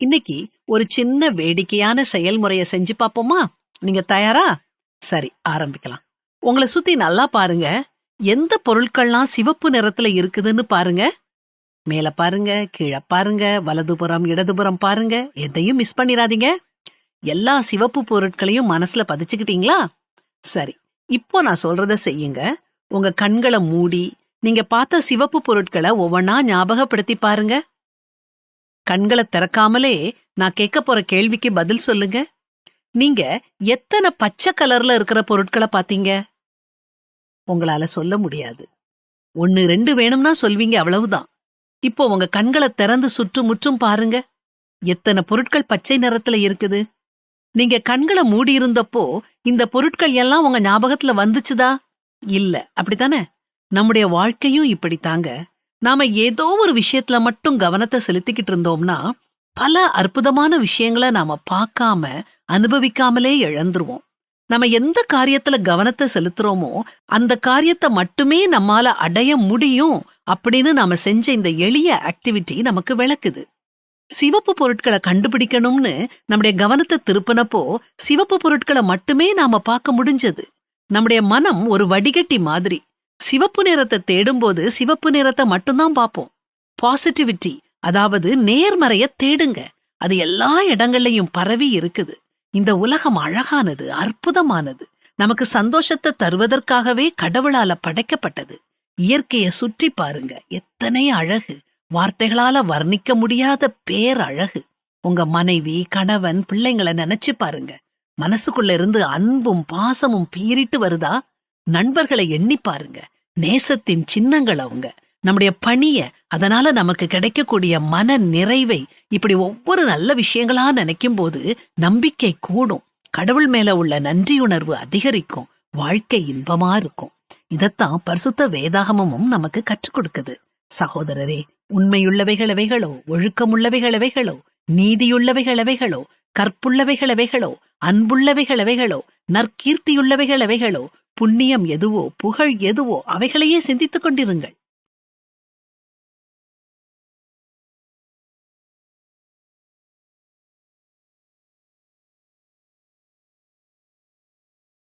இன்னைக்கு ஒரு சின்ன வேடிக்கையான செயல்முறைய செஞ்சு பார்ப்போமா? நீங்க தயாரா? சரி ஆரம்பிக்கலாம். உங்களை சுத்தி நல்லா பாருங்க. எந்த பொருட்கள்லாம் சிவப்பு நிறத்துல இருக்குதுன்னு பாருங்க. மேல பாருங்க கீழே பாருங்க வலதுபுறம் இடதுபுறம் பாருங்க. எதையும் மிஸ் பண்ணிராதீங்க. எல்லா சிவப்பு பொருட்களையும் மனசுல பதிச்சுக்கிட்டீங்களா? சரி இப்போ நான் சொல்றத செய்யுங்க. உங்க கண்களை மூடி நீங்க பார்த்த சிவப்பு பொருட்களை ஒவ்வொன்னா ஞாபகப்படுத்தி பாருங்க. கண்களை திறக்காமலே நான் கேட்க போற கேள்விக்கு பதில் சொல்லுங்க. நீங்க எத்தனை பச்சை கலர்ல இருக்கிற பொருட்களை பாத்தீங்க உங்களால சொல்ல முடியாது. ஒன்னு ரெண்டு வேணும்னா சொல்வீங்க அவ்வளவுதான். இப்போ உங்க கண்களை திறந்து சுற்றுமுற்றும் பாருங்க. எத்தனை பொருட்கள் பச்சை நிறத்துல இருக்குது? நீங்க கண்களை மூடி இருந்தப்போ இந்த பொருட்கள் எல்லாம் உங்க ஞாபகத்துல வந்துச்சுதா? இல்ல. அப்படித்தானே? நம்முடைய வாழ்க்கையும் இப்படித்தாங்க. நாம ஏதோ ஒரு விஷயத்துல மட்டும் கவனத்தை செலுத்திக்கிட்டு இருந்தோம்னா பல அற்புதமான விஷயங்களை நாம பார்க்காம அனுபவிக்காமலே இழந்துருவோம். நம்ம எந்த காரியத்துல கவனத்தை செலுத்துறோமோ அந்த காரியத்தை மட்டுமே நம்மால அடைய முடியும் அப்படின்னு நாம செஞ்ச இந்த எளிய ஆக்டிவிட்டி நமக்கு விளக்குது. சிவப்பு பொருட்களை கண்டுபிடிக்கணும்னு நம்முடைய கவனத்தை திருப்பினப்போ சிவப்பு பொருட்களை மட்டுமே நாம பார்க்க முடிஞ்சது. நம்முடைய மனம் ஒரு வடிகட்டி மாதிரி சிவப்பு நிறத்தை தேடும்போது சிவப்பு நிறத்தை மட்டும்தான் பார்ப்போம். பாசிட்டிவிட்டி அதாவது நேர்மறைய தேடுங்க. அது எல்லா இடங்கள்லயும் பரவி இருக்குது. இந்த உலகம் அழகானது அற்புதமானது. நமக்கு சந்தோஷத்தை தருவதற்காகவே கடவுளால படைக்கப்பட்டது. இயற்கையை சுற்றி பாருங்க எத்தனை அழகு. வார்த்தைகளால வர்ணிக்க முடியாத பேரழகு. உங்க மனைவி கணவன் பிள்ளைங்களை நினைச்சு பாருங்க. மனசுக்குள்ள இருந்து அன்பும் பாசமும் பீறிட்டு வருதா? நண்பர்களை எண்ணி பாருங்க. நேசத்தின் சின்னங்கள் அவங்க. நம்முடைய பணிய அதனால நமக்கு கிடைக்கக்கூடிய மன நிறைவை இப்படி ஒவ்வொரு நல்ல விஷயங்களா நினைக்கும் போது நம்பிக்கை கூடும். கடவுள் மேல உள்ள நன்றியுணர்வு அதிகரிக்கும். வாழ்க்கை இன்பமா இருக்கும். இதத்தான் பரிசுத்த வேதாகமும் நமக்கு கற்றுக் கொடுக்குது. சகோதரரே உண்மையுள்ளவைகள் எவைகளோ ஒழுக்கமுள்ளவைகள் எவைகளோ நீதியுள்ளவைகள் எவைகளோ கற்புள்ளவைகள் எவைகளோ அன்புள்ளவைகள் எவைகளோ நற்கீர்த்தியுள்ளவைகள் எவைகளோ புண்ணியம் எதுவோ புகழ் எதுவோ அவைகளையே சிந்தித்துக் கொண்டிருங்கள்.